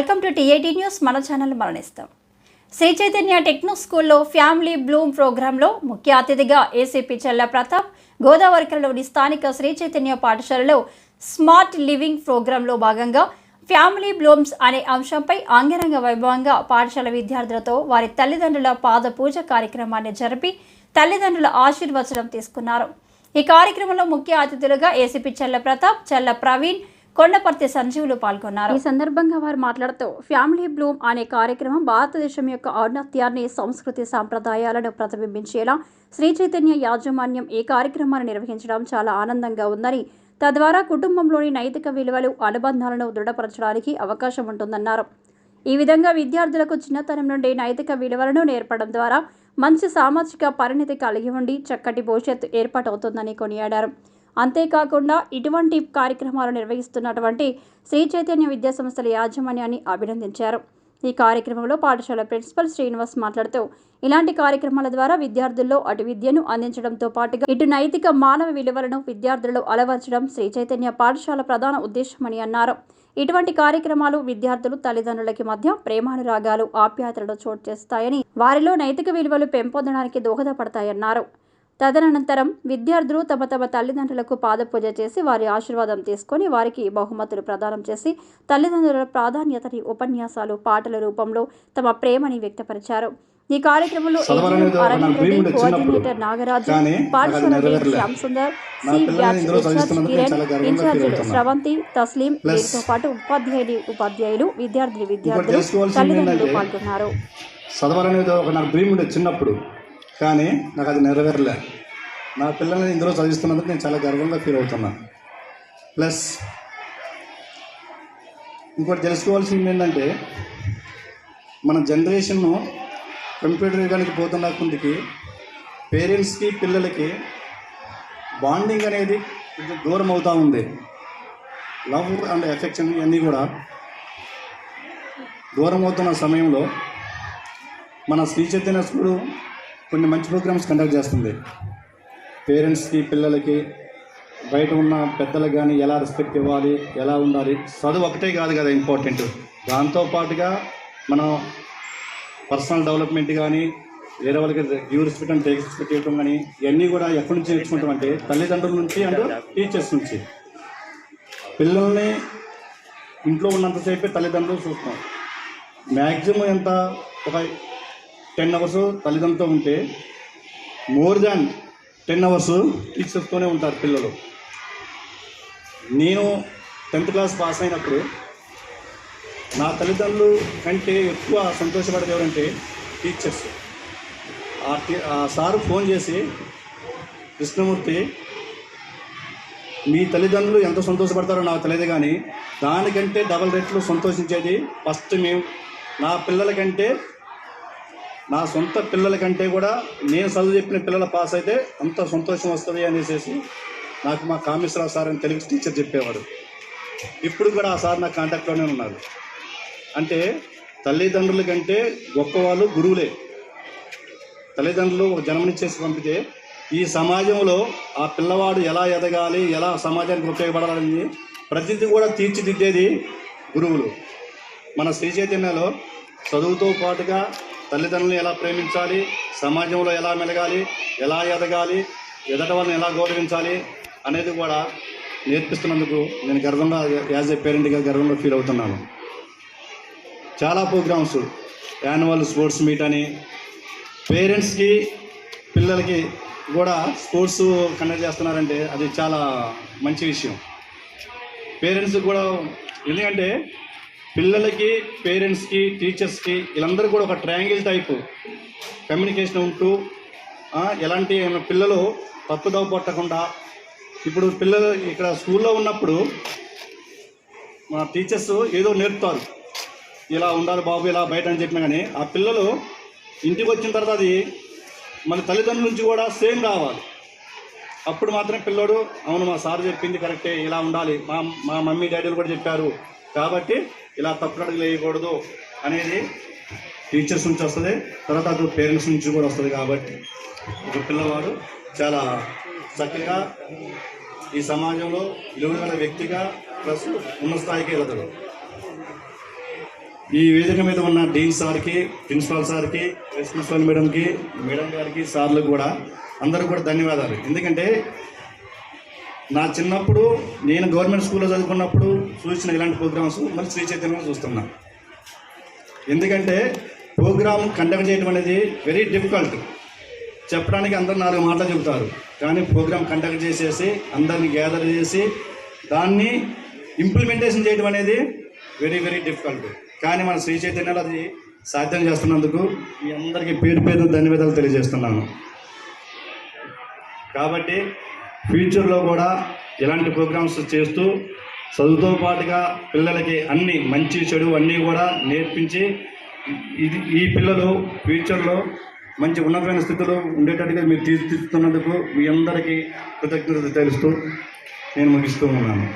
Welcome to TIT news. మన channel మరణిస్తాం. Sri Chaitanya techno స్కూల్లో ఫ్యామిలీ బ్లూమ్ ప్రోగ్రాంలో ముఖ్య అతిథిగా ఏసీపీ చెల్ల ప్రతాప్ గోదావరికలోని స్థానిక శ్రీ చైతన్య పాఠశాలలో స్మార్ట్ లివింగ్ ప్రోగ్రాంలో భాగంగా ఫ్యామిలీ బ్లూమ్స్ అనే అంశంపై అంగరంగ వైభవంగా పాఠశాల విద్యార్థులతో వారి తల్లిదండ్రుల పాద పూజ కార్యక్రమాన్ని జరిపి తల్లిదండ్రుల ఆశీర్వచనం తీసుకున్నారు. ఈ కార్యక్రమంలో ముఖ్య అతిథులుగా ఏసీపీ చెల్ల ప్రతాప్ చెల్ల ప్రవీణ్ కొండపర్తి సంజీవులు పాల్గొన్నారు. ఈ సందర్భంగా వారు మాట్లాడుతూ ఫ్యామిలీ బ్లూమ్ అనే కార్యక్రమం భారతదేశం యొక్క ఔన్నత్యాన్ని సంస్కృతి సాంప్రదాయాలను ప్రతిబింబించేలా శ్రీ చైతన్య యాజమాన్యం ఈ కార్యక్రమాన్ని నిర్వహించడం చాలా ఆనందంగా ఉందని తద్వారా కుటుంబంలోని నైతిక విలువలు అనుబంధాలను దృఢపరచడానికి అవకాశం ఉంటుందన్నారు. ఈ విధంగా విద్యార్థులకు చిన్నతనం నుండి నైతిక విలువలను నేర్పడం ద్వారా మంచి సామాజిక పరిణితి కలిగి ఉండి చక్కటి భవిష్యత్తు ఏర్పాటవుతుందని కొనియాడారు. అంతేకాకుండా ఇటువంటి కార్యక్రమాలు నిర్వహిస్తున్నటువంటి శ్రీ చైతన్య విద్యా సంస్థల యాజమాన్యాన్ని అభినందించారు. ఈ కార్యక్రమంలో పాఠశాల ప్రిన్సిపల్ శ్రీనివాస్ మాట్లాడుతూ ఇలాంటి కార్యక్రమాల ద్వారా విద్యార్థుల్లో అటు విద్యను అందించడంతో పాటుగా ఇటు నైతిక మానవ విలువలను విద్యార్థులలో అలవర్చడం శ్రీ చైతన్య పాఠశాల ప్రధాన ఉద్దేశమని అన్నారు. ఇటువంటి కార్యక్రమాలు విద్యార్థులు తల్లిదండ్రులకి మధ్య ప్రేమానురాగాలు ఆప్యాయతలను చోటు చేస్తాయని వారిలో నైతిక విలువలు పెంపొందడానికి దోహదపడతాయన్నారు. తదనంతరం విద్యార్థులు తమ తమ తల్లిదండ్రులకు పాదపూజ చేసి వారి ఆశీర్వాదం తీసుకొని వారికి బహుమతులు ప్రదానం చేసి తల్లిదండ్రుల ప్రాధాన్యతని ఉపన్యాసాలు పాటల రూపంలో తమ ప్రేమని వ్యక్తపరిచారు ఈ కార్యక్రమంలో ఉండే. కోఆర్డినేటర్ నాగరాజు పాఠశాల. Shyam Sundar C batch incharge Kiran. Sravanthi Tasleem వీరితో పాటు ఉపాధ్యాయులు ఉపాధ్యాయులు విద్యార్థిని విద్యార్థులు తెలుసుకోవాల్సింది తల్లిదండ్రులు పాల్గొన్నారు చదవాలనేది ఒక నాకు డ్రీమ్ ఉండేది చిన్నప్పుడు కానీ నాకు అది నెరవేరలే. నా పిల్లల్ని ఇందులో చదివిస్తున్నందుకు నేను చాలా గర్వంగా ఫీల్ అవుతున్నాను ప్లస్ ఇంకోటి తెలుసుకోవాల్సింది ఏంటంటే మన జనరేషన్ను కంప్యూటర్ యుగానికి పోతున్న కొందికి పేరెంట్స్కి పిల్లలకి బాండింగ్ అనేది కొంచెం దూరం అవుతూ ఉంది. లవ్ అండ్ ఎఫెక్షన్ ఇవన్నీ కూడా దూరం అవుతున్న సమయంలో మన శ్రీ చైతన్య కొన్ని మంచి ప్రోగ్రామ్స్ కండక్ట్ చేస్తుంది. పేరెంట్స్కి పిల్లలకి బయట ఉన్న పెద్దలకు కానీ ఎలా రెస్పెక్ట్ ఇవ్వాలి ఎలా ఉండాలి చదువు ఒకటే కాదు కదా ఇంపార్టెంట్. దాంతోపాటుగా మనం పర్సనల్ డెవలప్మెంట్ కానీ వేరే వాళ్ళకి డ్యూ రెస్పెక్ట్ అంటే రెస్పెక్ట్ ఇవ్వడం కానీ ఇవన్నీ కూడా ఎక్కడి నుంచి నేర్చుకుంటాం అంటే తల్లిదండ్రుల నుంచి అండ్ టీచర్స్ నుంచి. పిల్లల్ని ఇంట్లో ఉన్నంతసేపే తల్లిదండ్రులు చూస్తాం. మ్యాక్సిమం ఎంత ఒక టెన్ అవర్స్ తల్లిదండ్రులతో ఉంటే మోర్ దాన్ టెన్ అవర్స్ టీచర్స్తోనే ఉంటారు పిల్లలు. నేను టెన్త్ క్లాస్ పాస్ అయినప్పుడు నా తల్లిదండ్రులు కంటే ఎక్కువ సంతోషపడేది ఎవరంటే టీచర్స్. ఆ టీ ఆ సారు ఫోన్ చేసి కృష్ణమూర్తి మీ తల్లిదండ్రులు ఎంత సంతోషపడతారో నాకు తెలియదు కానీ దానికంటే డబల్ రెట్లు సంతోషించేది ఫస్ట్ మేము. నా పిల్లల కంటే నా సొంత పిల్లల కంటే కూడా నేను చదువు చెప్పిన పిల్లల పాస్ అయితే అంత సంతోషం వస్తుంది అనేసి నాకు మా కామేశ్వరరావు సార్ అని తెలుగు టీచర్ చెప్పేవాడు. ఇప్పుడు కూడా ఆ సార్ నా కాంటాక్ట్లోనే ఉన్నారు. అంటే తల్లిదండ్రుల కంటే గొప్పవాళ్ళు గురువులే. తల్లిదండ్రులు ఒక జన్మనిచ్చేసి పంపితే ఈ సమాజంలో ఆ పిల్లవాడు ఎలా ఎదగాలి ఎలా సమాజానికి ఉపయోగపడాలని ప్రతిదీ కూడా తీర్చిదిద్దేది గురువులు. మన శ్రీ చైతన్యలో చదువుతో పాటుగా తల్లిదండ్రులను ఎలా ప్రేమించాలి? సమాజంలో ఎలా మెలగాలి? ఎలా ఎదగాలి? ఎదట వాళ్ళని ఎలా గౌరవించాలి? అనేది కూడా నేర్పిస్తున్నందుకు నేను గర్వంగా యాజ్ ఏ పేరెంట్గా గర్వంగా ఫీల్ అవుతున్నాను. చాలా ప్రోగ్రామ్స్ యాన్యువల్ స్పోర్ట్స్ మీట్ అని పేరెంట్స్కి పిల్లలకి కూడా స్పోర్ట్స్ కండక్ట్ చేస్తున్నారంటే అది చాలా మంచి విషయం. పేరెంట్స్ కూడా ఎందుకంటే పిల్లలకి పేరెంట్స్కి టీచర్స్కి వీళ్ళందరూ కూడా ఒక ట్రయాంగిల్ టైపు కమ్యూనికేషన్ ఉంటూ ఎలాంటి పిల్లలు తప్పుదవ పట్టకుండా ఇప్పుడు పిల్లలు ఇక్కడ స్కూల్లో ఉన్నప్పుడు మా టీచర్స్ ఏదో నేర్పుతారు. ఇలా ఉండాలి బాబు ఇలా బయట అని చెప్పినా కానీ ఆ పిల్లలు ఇంటికి వచ్చిన తర్వాత అది మన తల్లిదండ్రుల నుంచి కూడా సేమ్ రావాలి. అప్పుడు మాత్రమే పిల్లోడు అవును మా సార్ చెప్పింది కరెక్టే ఇలా ఉండాలి మా మా మమ్మీ డాడీలు కూడా చెప్పారు. కాబట్టి ఇలా తప్పుడు అడుగులు వేయకూడదు అనేది టీచర్స్ నుంచి వస్తుంది. తర్వాత అటు పేరెంట్స్ నుంచి కూడా వస్తుంది కాబట్టి ఒక పిల్లవాడు చాలా చక్కగా ఈ సమాజంలో విలువగల వ్యక్తిగా ప్లస్ ఉన్న స్థాయికి వెళ్తాడు. ఈ వేదిక మీద ఉన్న డీన్ సార్కి ప్రిన్సిపాల్ సార్కి వైస్ ప్రిన్సిపాల్ మేడంకి మేడం గారికి సార్లు కూడా అందరూ కూడా ధన్యవాదాలు. ఎందుకంటే నా చిన్నప్పుడు నేను గవర్నమెంట్ స్కూల్లో చదువుకున్నప్పుడు చూసిన ఇలాంటి ప్రోగ్రామ్స్ మళ్ళీ శ్రీ చైతన్యంలో చూస్తున్నా. ఎందుకంటే ప్రోగ్రామ్ కండక్ట్ చేయడం అనేది వెరీ డిఫికల్ట్. చెప్పడానికి అందరు నాలుగు మాటలు చెబుతారు. కానీ ప్రోగ్రామ్ కండక్ట్ చేసేసి అందరిని గ్యాదర్ చేసి దాన్ని ఇంప్లిమెంటేషన్ చేయడం అనేది వెరీ వెరీ డిఫికల్ట్. కానీ మన శ్రీ చైతన్యాలు అది సాధ్యం చేస్తున్నందుకు మీ అందరికీ పేరు పేరు ధన్యవాదాలు తెలియజేస్తున్నాను. కాబట్టి ఫ్యూచర్లో కూడా ఇలాంటి ప్రోగ్రామ్స్ చేస్తూ చదువుతో పాటుగా పిల్లలకి అన్ని మంచి చెడు అన్నీ కూడా నేర్పించి ఇది ఈ పిల్లలు ఫ్యూచర్లో మంచి ఉన్నతమైన స్థితిలో ఉండేటట్టుగా మీరు తీర్చిదిద్దుతున్నందుకు మీ అందరికీ కృతజ్ఞత తెలుస్తూ నేను ముగిస్తూ ఉన్నాను.